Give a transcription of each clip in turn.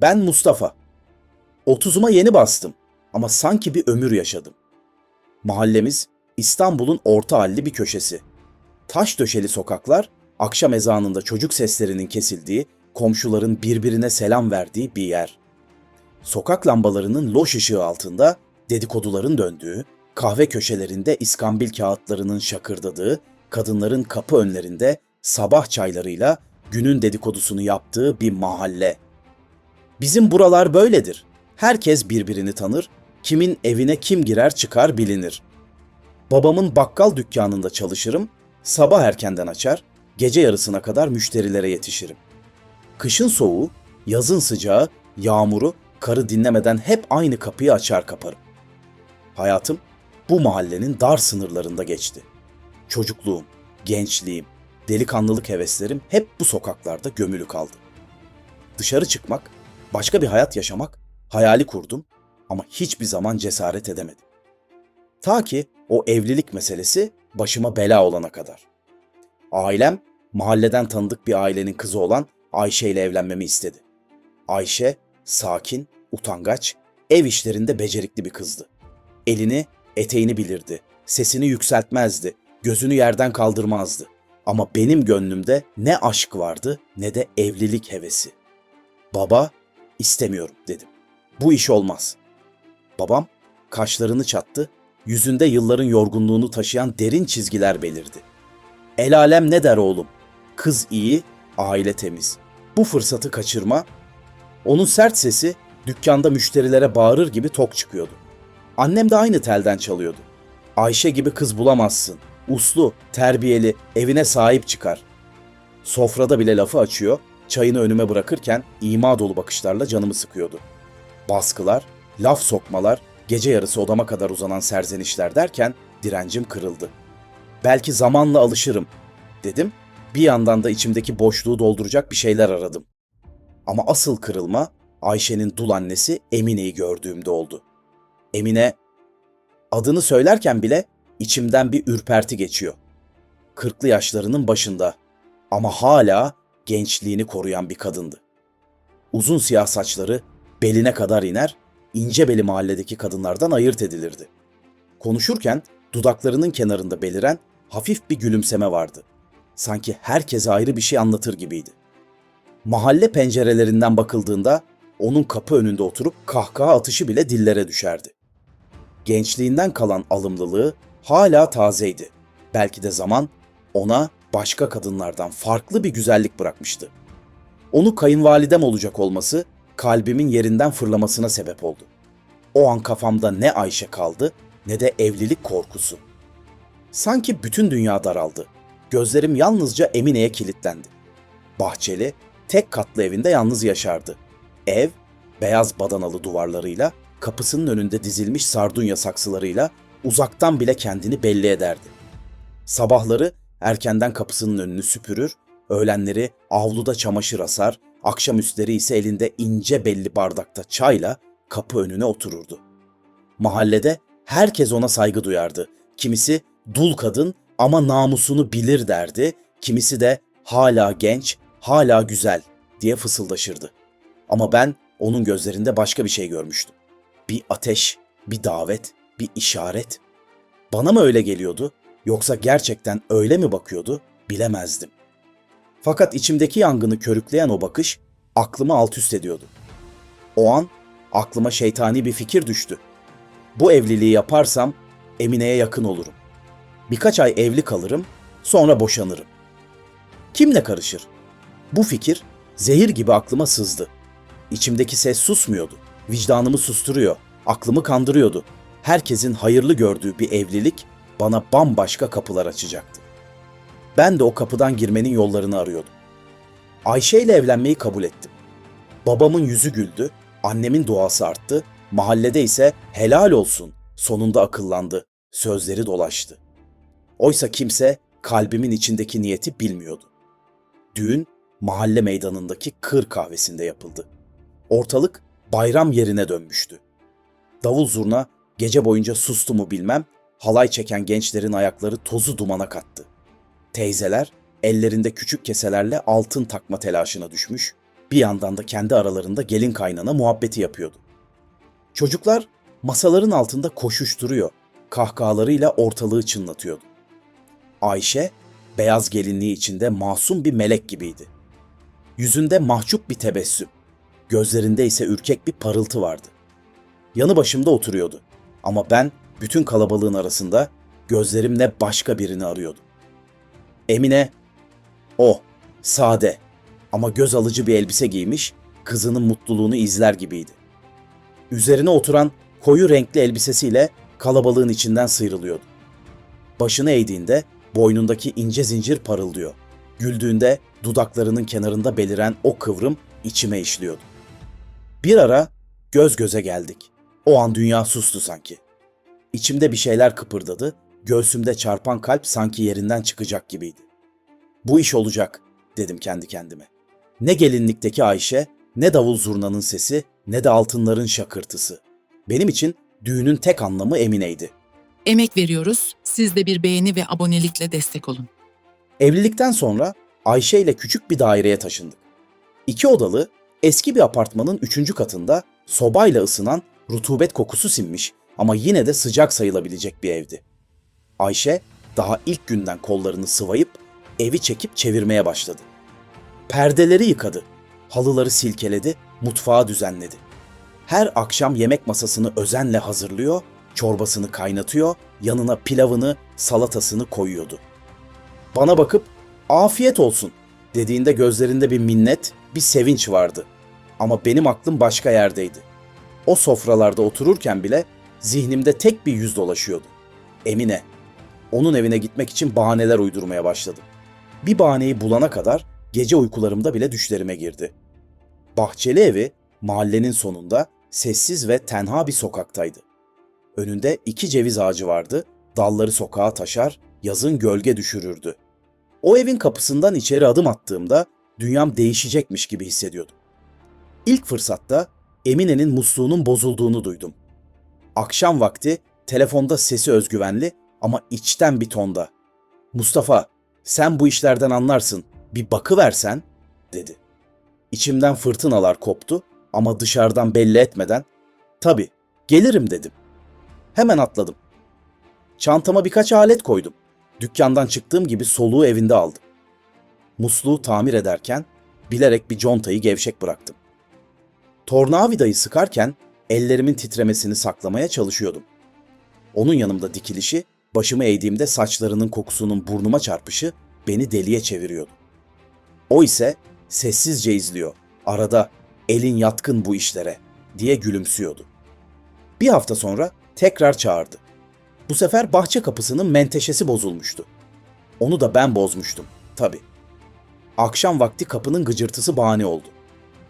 Ben Mustafa. 30'uma yeni bastım ama sanki bir ömür yaşadım. Mahallemiz İstanbul'un orta halli bir köşesi. Taş döşeli sokaklar, akşam ezanında çocuk seslerinin kesildiği, komşuların birbirine selam verdiği bir yer. Sokak lambalarının loş ışığı altında dedikoduların döndüğü, kahve köşelerinde iskambil kağıtlarının şakırdadığı, kadınların kapı önlerinde sabah çaylarıyla günün dedikodusunu yaptığı bir mahalle. Bizim buralar böyledir. Herkes birbirini tanır, kimin evine kim girer çıkar bilinir. Babamın bakkal dükkanında çalışırım, sabah erkenden açar, gece yarısına kadar müşterilere yetişirim. Kışın soğuğu, yazın sıcağı, yağmuru, karı dinlemeden hep aynı kapıyı açar kaparım. Hayatım bu mahallenin dar sınırlarında geçti. Çocukluğum, gençliğim, delikanlılık heveslerim hep bu sokaklarda gömülü kaldı. Dışarı çıkmak, başka bir hayat yaşamak hayali kurdum ama hiçbir zaman cesaret edemedim. Ta ki o evlilik meselesi başıma bela olana kadar. Ailem mahalleden tanıdık bir ailenin kızı olan Ayşe ile evlenmemi istedi. Ayşe sakin, utangaç, ev işlerinde becerikli bir kızdı. Elini, eteğini bilirdi, sesini yükseltmezdi, gözünü yerden kaldırmazdı. Ama benim gönlümde ne aşk vardı ne de evlilik hevesi. Baba, istemiyorum dedim. Bu iş olmaz. Babam kaşlarını çattı, yüzünde yılların yorgunluğunu taşıyan derin çizgiler belirdi. El alem ne der oğlum? Kız iyi, aile temiz. Bu fırsatı kaçırma. Onun sert sesi dükkanda müşterilere bağırır gibi tok çıkıyordu. Annem de aynı telden çalıyordu. Ayşe gibi kız bulamazsın. Uslu, terbiyeli, evine sahip çıkar. Sofrada bile lafı açıyor, çayını önüme bırakırken ima dolu bakışlarla canımı sıkıyordu. Baskılar, laf sokmalar, gece yarısı odama kadar uzanan serzenişler derken direncim kırıldı. Belki zamanla alışırım dedim. Bir yandan da içimdeki boşluğu dolduracak bir şeyler aradım. Ama asıl kırılma Ayşe'nin dul annesi Emine'yi gördüğümde oldu. Emine adını söylerken bile içimden bir ürperti geçiyor. Kırklı yaşlarının başında ama hala gençliğini koruyan bir kadındı. Uzun siyah saçları beline kadar iner, ince beli mahalledeki kadınlardan ayırt edilirdi. Konuşurken dudaklarının kenarında beliren hafif bir gülümseme vardı. Sanki herkese ayrı bir şey anlatır gibiydi. Mahalle pencerelerinden bakıldığında onun kapı önünde oturup kahkaha atışı bile dillere düşerdi. Gençliğinden kalan alımlılığı hala tazeydi. Belki de zaman ona başka kadınlardan farklı bir güzellik bırakmıştı. Onu kayınvalidem olacak olması kalbimin yerinden fırlamasına sebep oldu. O an kafamda ne Ayşe kaldı ne de evlilik korkusu. Sanki bütün dünya daraldı. Gözlerim yalnızca Emine'ye kilitlendi. Bahçeli, tek katlı evinde yalnız yaşardı. Ev, beyaz badanalı duvarlarıyla, kapısının önünde dizilmiş sardunya saksılarıyla uzaktan bile kendini belli ederdi. Sabahları erkenden kapısının önünü süpürür, öğlenleri avluda çamaşır asar, akşamüstleri ise elinde ince belli bardakta çayla kapı önüne otururdu. Mahallede herkes ona saygı duyardı. Kimisi dul kadın ama namusunu bilir derdi, kimisi de hala genç, hala güzel diye fısıldaşırdı. Ama ben onun gözlerinde başka bir şey görmüştüm. Bir ateş, bir davet, bir işaret. Bana mı öyle geliyordu yoksa gerçekten öyle mi bakıyordu bilemezdim. Fakat içimdeki yangını körükleyen o bakış aklımı alt üst ediyordu. O an aklıma şeytani bir fikir düştü. Bu evliliği yaparsam Emine'ye yakın olurum. Birkaç ay evli kalırım, sonra boşanırım. Kimle karışır? Bu fikir zehir gibi aklıma sızdı. İçimdeki ses susmuyordu. Vicdanımı susturuyor, aklımı kandırıyordu. Herkesin hayırlı gördüğü bir evlilik bana bambaşka kapılar açacaktı. Ben de o kapıdan girmenin yollarını arıyordum. Ayşe ile evlenmeyi kabul ettim. Babamın yüzü güldü, annemin duası arttı, mahallede ise helal olsun, sonunda akıllandı, sözleri dolaştı. Oysa kimse kalbimin içindeki niyeti bilmiyordu. Düğün mahalle meydanındaki kır kahvesinde yapıldı. Ortalık bayram yerine dönmüştü. Davul zurna gece boyunca sustu mu bilmem, halay çeken gençlerin ayakları tozu dumana kattı. Teyzeler ellerinde küçük keselerle altın takma telaşına düşmüş, bir yandan da kendi aralarında gelin kaynana muhabbeti yapıyordu. Çocuklar masaların altında koşuşturuyor, kahkahalarıyla ortalığı çınlatıyordu. Ayşe, beyaz gelinliği içinde masum bir melek gibiydi. Yüzünde mahcup bir tebessüm, gözlerinde ise ürkek bir parıltı vardı. Yanı başımda oturuyordu ama ben bütün kalabalığın arasında gözlerimle başka birini arıyordum. Emine, o, sade ama göz alıcı bir elbise giymiş, kızının mutluluğunu izler gibiydi. Üzerine oturan koyu renkli elbisesiyle kalabalığın içinden sıyrılıyordu. Başını eğdiğinde boynundaki ince zincir parıldıyor. Güldüğünde dudaklarının kenarında beliren o kıvrım içime işliyordu. Bir ara göz göze geldik. O an dünya sustu sanki. İçimde bir şeyler kıpırdadı, göğsümde çarpan kalp sanki yerinden çıkacak gibiydi. Bu iş olacak, dedim kendi kendime. Ne gelinlikteki Ayşe, ne davul zurnanın sesi, ne de altınların şakırtısı. Benim için düğünün tek anlamı Emine'ydi. Emek veriyoruz. Siz de bir beğeni ve abonelikle destek olun. Evlilikten sonra Ayşe ile küçük bir daireye taşındık. İki odalı, eski bir apartmanın üçüncü katında sobayla ısınan rutubet kokusu sinmiş ama yine de sıcak sayılabilecek bir evdi. Ayşe daha ilk günden kollarını sıvayıp evi çekip çevirmeye başladı. Perdeleri yıkadı, halıları silkeledi, mutfağı düzenledi. Her akşam yemek masasını özenle hazırlıyor, çorbasını kaynatıyor, yanına pilavını, salatasını koyuyordu. Bana bakıp afiyet olsun dediğinde gözlerinde bir minnet, bir sevinç vardı. Ama benim aklım başka yerdeydi. O sofralarda otururken bile zihnimde tek bir yüz dolaşıyordu. Emine. Onun evine gitmek için bahaneler uydurmaya başladım. Bir bahaneyi bulana kadar gece uykularımda bile düşlerime girdi. Bahçeli evi mahallenin sonunda sessiz ve tenha bir sokaktaydı. Önünde iki ceviz ağacı vardı, dalları sokağa taşar, yazın gölge düşürürdü. O evin kapısından içeri adım attığımda dünyam değişecekmiş gibi hissediyordum. İlk fırsatta Emine'nin musluğunun bozulduğunu duydum. Akşam vakti telefonda sesi özgüvenli ama içten bir tonda. Mustafa, sen bu işlerden anlarsın. Bir bakı versen, dedi. İçimden fırtınalar koptu ama dışarıdan belli etmeden, tabii, gelirim dedim. Hemen atladım. Çantama birkaç alet koydum. Dükkandan çıktığım gibi soluğu evinde aldım. Musluğu tamir ederken bilerek bir contayı gevşek bıraktım. Tornavidayı sıkarken ellerimin titremesini saklamaya çalışıyordum. Onun yanımda dikilişi, başımı eğdiğimde saçlarının kokusunun burnuma çarpışı beni deliye çeviriyordu. O ise sessizce izliyor. Arada elin yatkın bu işlere diye gülümsüyordu. Bir hafta sonra tekrar çağırdı. Bu sefer bahçe kapısının menteşesi bozulmuştu. Onu da ben bozmuştum, tabii. Akşam vakti kapının gıcırtısı bahane oldu.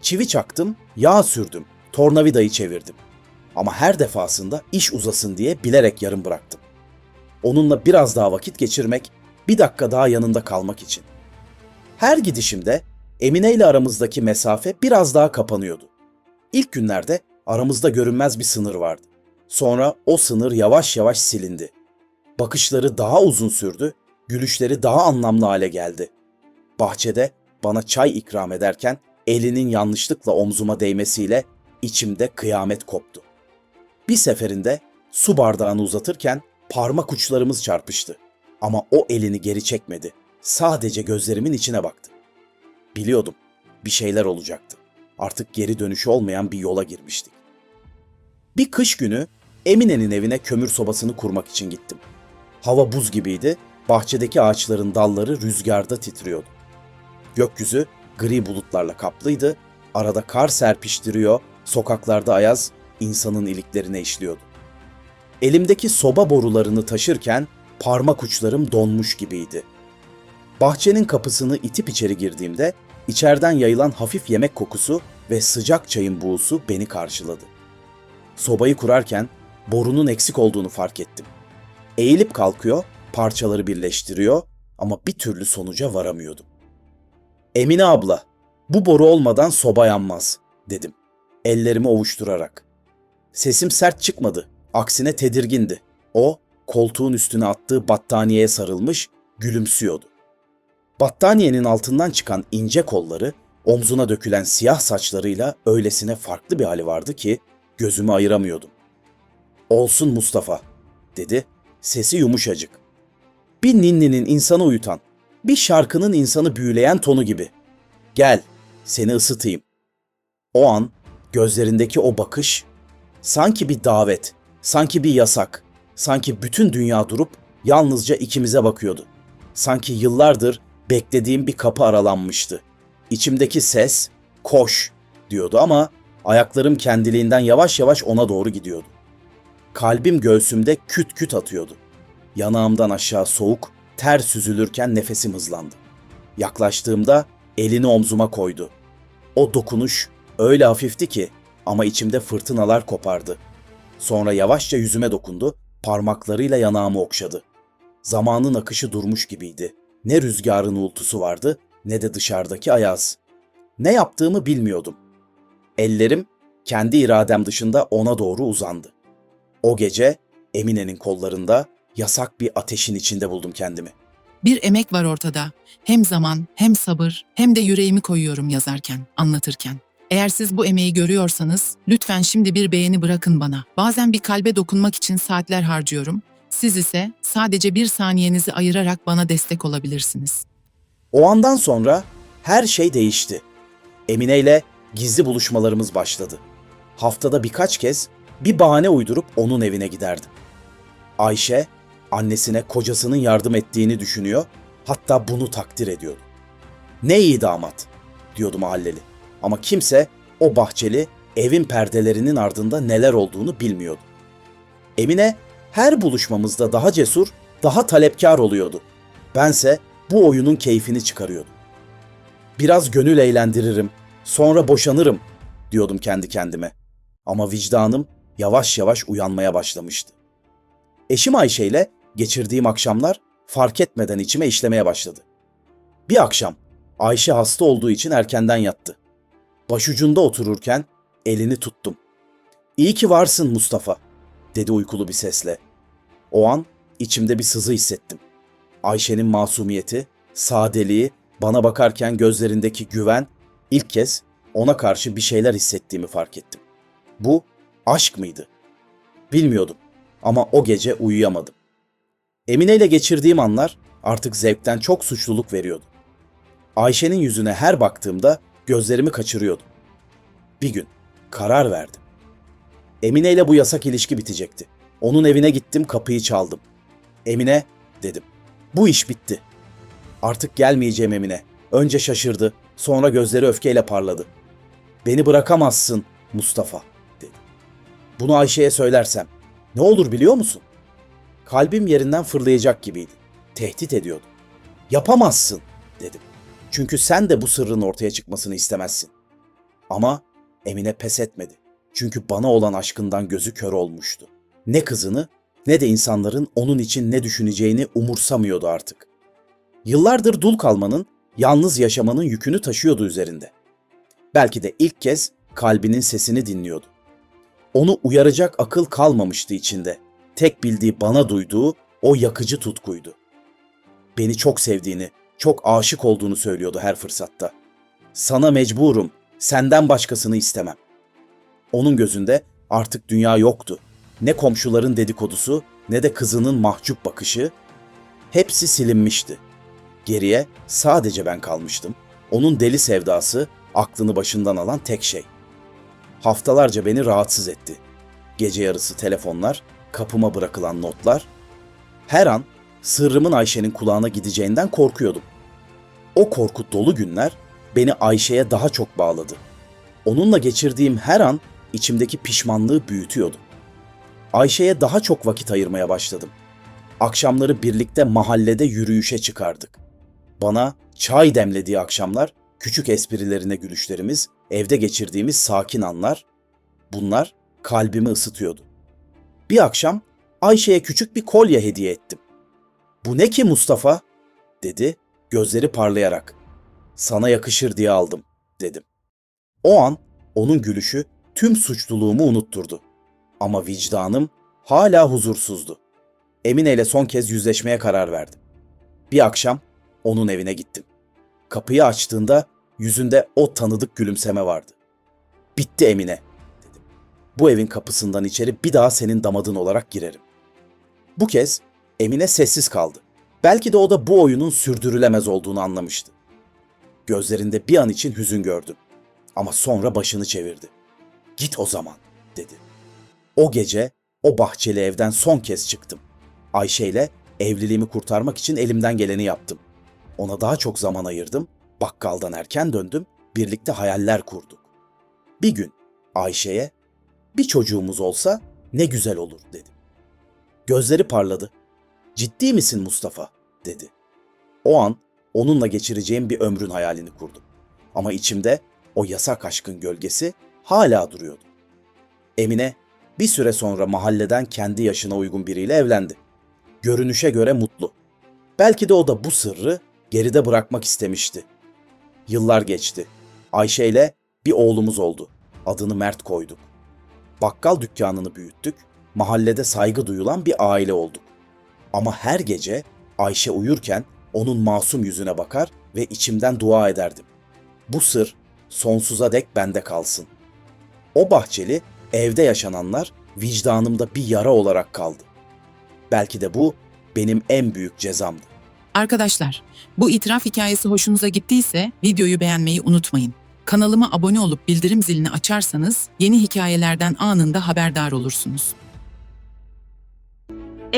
Çivi çaktım, yağ sürdüm, tornavidayı çevirdim. Ama her defasında iş uzasın diye bilerek yarım bıraktım. Onunla biraz daha vakit geçirmek, bir dakika daha yanında kalmak için. Her gidişimde Emine ile aramızdaki mesafe biraz daha kapanıyordu. İlk günlerde aramızda görünmez bir sınır vardı. Sonra o sınır yavaş yavaş silindi. Bakışları daha uzun sürdü, gülüşleri daha anlamlı hale geldi. Bahçede bana çay ikram ederken elinin yanlışlıkla omzuma değmesiyle içimde kıyamet koptu. Bir seferinde su bardağını uzatırken parmak uçlarımız çarpıştı. Ama o elini geri çekmedi. Sadece gözlerimin içine baktı. Biliyordum bir şeyler olacaktı. Artık geri dönüşü olmayan bir yola girmiştik. Bir kış günü Emine'nin evine kömür sobasını kurmak için gittim. Hava buz gibiydi, bahçedeki ağaçların dalları rüzgarda titriyordu. Gökyüzü gri bulutlarla kaplıydı, arada kar serpiştiriyor, sokaklarda ayaz insanın iliklerine işliyordu. Elimdeki soba borularını taşırken parmak uçlarım donmuş gibiydi. Bahçenin kapısını itip içeri girdiğimde içeriden yayılan hafif yemek kokusu ve sıcak çayın buğusu beni karşıladı. Sobayı kurarken borunun eksik olduğunu fark ettim. Eğilip kalkıyor, parçaları birleştiriyor ama bir türlü sonuca varamıyordum. Emine abla, bu boru olmadan soba yanmaz, dedim. Ellerimi ovuşturarak. Sesim sert çıkmadı, aksine tedirgindi. O, koltuğun üstüne attığı battaniyeye sarılmış, gülümsüyordu. Battaniyenin altından çıkan ince kolları, omzuna dökülen siyah saçlarıyla öylesine farklı bir hali vardı ki gözümü ayıramıyordum. Olsun Mustafa, dedi, sesi yumuşacık. Bir ninninin insanı uyutan, bir şarkının insanı büyüleyen tonu gibi. Gel, seni ısıtayım. O an gözlerindeki o bakış sanki bir davet, sanki bir yasak, sanki bütün dünya durup yalnızca ikimize bakıyordu. Sanki yıllardır beklediğim bir kapı aralanmıştı. İçimdeki ses koş diyordu ama ayaklarım kendiliğinden yavaş yavaş ona doğru gidiyordu. Kalbim göğsümde küt küt atıyordu. Yanağımdan aşağı soğuk, ter süzülürken nefesim hızlandı. Yaklaştığımda elini omzuma koydu. O dokunuş öyle hafifti ki ama içimde fırtınalar kopardı. Sonra yavaşça yüzüme dokundu, parmaklarıyla yanağımı okşadı. Zamanın akışı durmuş gibiydi. Ne rüzgarın uğultusu vardı ne de dışarıdaki ayaz. Ne yaptığımı bilmiyordum. Ellerim kendi iradem dışında ona doğru uzandı. O gece Emine'nin kollarında yasak bir ateşin içinde buldum kendimi. Bir emek var ortada. Hem zaman, hem sabır, hem de yüreğimi koyuyorum yazarken, anlatırken. Eğer siz bu emeği görüyorsanız lütfen şimdi bir beğeni bırakın bana. Bazen bir kalbe dokunmak için saatler harcıyorum. Siz ise sadece bir saniyenizi ayırarak bana destek olabilirsiniz. O andan sonra her şey değişti. Emine ile gizli buluşmalarımız başladı. Haftada birkaç kez bir bahane uydurup onun evine giderdim. Ayşe annesine kocasının yardım ettiğini düşünüyor, hatta bunu takdir ediyordu. Ne iyi damat diyordu mahalleli. Ama kimse o bahçeli evin perdelerinin ardında neler olduğunu bilmiyordu. Emine her buluşmamızda daha cesur, daha talepkar oluyordu. Bense bu oyunun keyfini çıkarıyordum. Biraz gönül eğlendiririm, sonra boşanırım diyordum kendi kendime. Ama vicdanım yavaş yavaş uyanmaya başlamıştı. Eşim Ayşe ile geçirdiğim akşamlar fark etmeden içime işlemeye başladı. Bir akşam Ayşe hasta olduğu için erkenden yattı. Başucunda otururken elini tuttum. İyi ki varsın Mustafa, dedi uykulu bir sesle. O an içimde bir sızı hissettim. Ayşe'nin masumiyeti, sadeliği, bana bakarken gözlerindeki güven, ilk kez ona karşı bir şeyler hissettiğimi fark ettim. Bu aşk mıydı? Bilmiyordum ama o gece uyuyamadım. Emine ile geçirdiğim anlar artık zevkten çok suçluluk veriyordu. Ayşe'nin yüzüne her baktığımda gözlerimi kaçırıyordum. Bir gün karar verdim. Emine ile bu yasak ilişki bitecekti. Onun evine gittim, kapıyı çaldım. Emine dedim. Bu iş bitti. Artık gelmeyeceğim Emine. Önce şaşırdı, sonra gözleri öfkeyle parladı. Beni bırakamazsın Mustafa dedi. Bunu Ayşe'ye söylersem ne olur biliyor musun? Kalbim yerinden fırlayacak gibiydi. Tehdit ediyordu. Yapamazsın dedim. Çünkü sen de bu sırrın ortaya çıkmasını istemezsin. Ama Emine pes etmedi. Çünkü bana olan aşkından gözü kör olmuştu. Ne kızını ne de insanların onun için ne düşüneceğini umursamıyordu artık. Yıllardır dul kalmanın, yalnız yaşamanın yükünü taşıyordu üzerinde. Belki de ilk kez kalbinin sesini dinliyordu. Onu uyaracak akıl kalmamıştı içinde. Tek bildiği bana duyduğu o yakıcı tutkuydu. Beni çok sevdiğini, çok aşık olduğunu söylüyordu her fırsatta. Sana mecburum, senden başkasını istemem. Onun gözünde artık dünya yoktu. Ne komşuların dedikodusu ne de kızının mahcup bakışı. Hepsi silinmişti. Geriye sadece ben kalmıştım. Onun deli sevdası aklını başından alan tek şey. Haftalarca beni rahatsız etti. Gece yarısı telefonlar, kapıma bırakılan notlar. Her an sırrımın Ayşe'nin kulağına gideceğinden korkuyordum. O korku dolu günler beni Ayşe'ye daha çok bağladı. Onunla geçirdiğim her an içimdeki pişmanlığı büyütüyordu. Ayşe'ye daha çok vakit ayırmaya başladım. Akşamları birlikte mahallede yürüyüşe çıkardık. Bana çay demlediği akşamlar küçük esprilerine gülüşlerimiz, evde geçirdiğimiz sakin anlar, bunlar kalbimi ısıtıyordu. Bir akşam Ayşe'ye küçük bir kolye hediye ettim. Bu ne ki Mustafa? dedi gözleri parlayarak. Sana yakışır diye aldım dedim. O an onun gülüşü tüm suçluluğumu unutturdu. Ama vicdanım hala huzursuzdu. Emine ile son kez yüzleşmeye karar verdim. Bir akşam onun evine gittim. Kapıyı açtığında yüzünde o tanıdık gülümseme vardı. Bitti Emine dedim. Bu evin kapısından içeri bir daha senin damadın olarak girerim. Bu kez Emine sessiz kaldı. Belki de o da bu oyunun sürdürülemez olduğunu anlamıştı. Gözlerinde bir an için hüzün gördüm. Ama sonra başını çevirdi. Git o zaman dedi. O gece o bahçeli evden son kez çıktım. Ayşe ile evliliğimi kurtarmak için elimden geleni yaptım. Ona daha çok zaman ayırdım. Bakkaldan erken döndüm. Birlikte hayaller kurduk. Bir gün Ayşe'ye bir çocuğumuz olsa ne güzel olur dedim. Gözleri parladı. Ciddi misin Mustafa? dedi. O an onunla geçireceğim bir ömrün hayalini kurdum. Ama içimde o yasak aşkın gölgesi hala duruyordu. Emine bir süre sonra mahalleden kendi yaşına uygun biriyle evlendi. Görünüşe göre mutlu. Belki de o da bu sırrı geride bırakmak istemişti. Yıllar geçti. Ayşe ile bir oğlumuz oldu. Adını Mert koyduk. Bakkal dükkanını büyüttük. Mahallede saygı duyulan bir aile olduk. Ama her gece Ayşe uyurken onun masum yüzüne bakar ve içimden dua ederdim. Bu sır sonsuza dek bende kalsın. O bahçeli evde yaşananlar vicdanımda bir yara olarak kaldı. Belki de bu benim en büyük cezamdı. Arkadaşlar, bu itiraf hikayesi hoşunuza gittiyse videoyu beğenmeyi unutmayın. Kanalıma abone olup bildirim zilini açarsanız yeni hikayelerden anında haberdar olursunuz.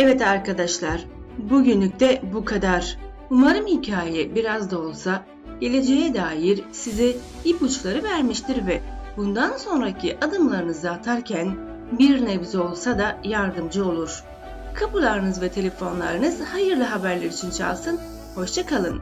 Evet arkadaşlar, bugünlük de bu kadar. Umarım hikaye biraz da olsa geleceğe dair size ipuçları vermiştir ve bundan sonraki adımlarınızı atarken bir nebze olsa da yardımcı olur. Kapılarınız ve telefonlarınız hayırlı haberler için çalsın. Hoşçakalın.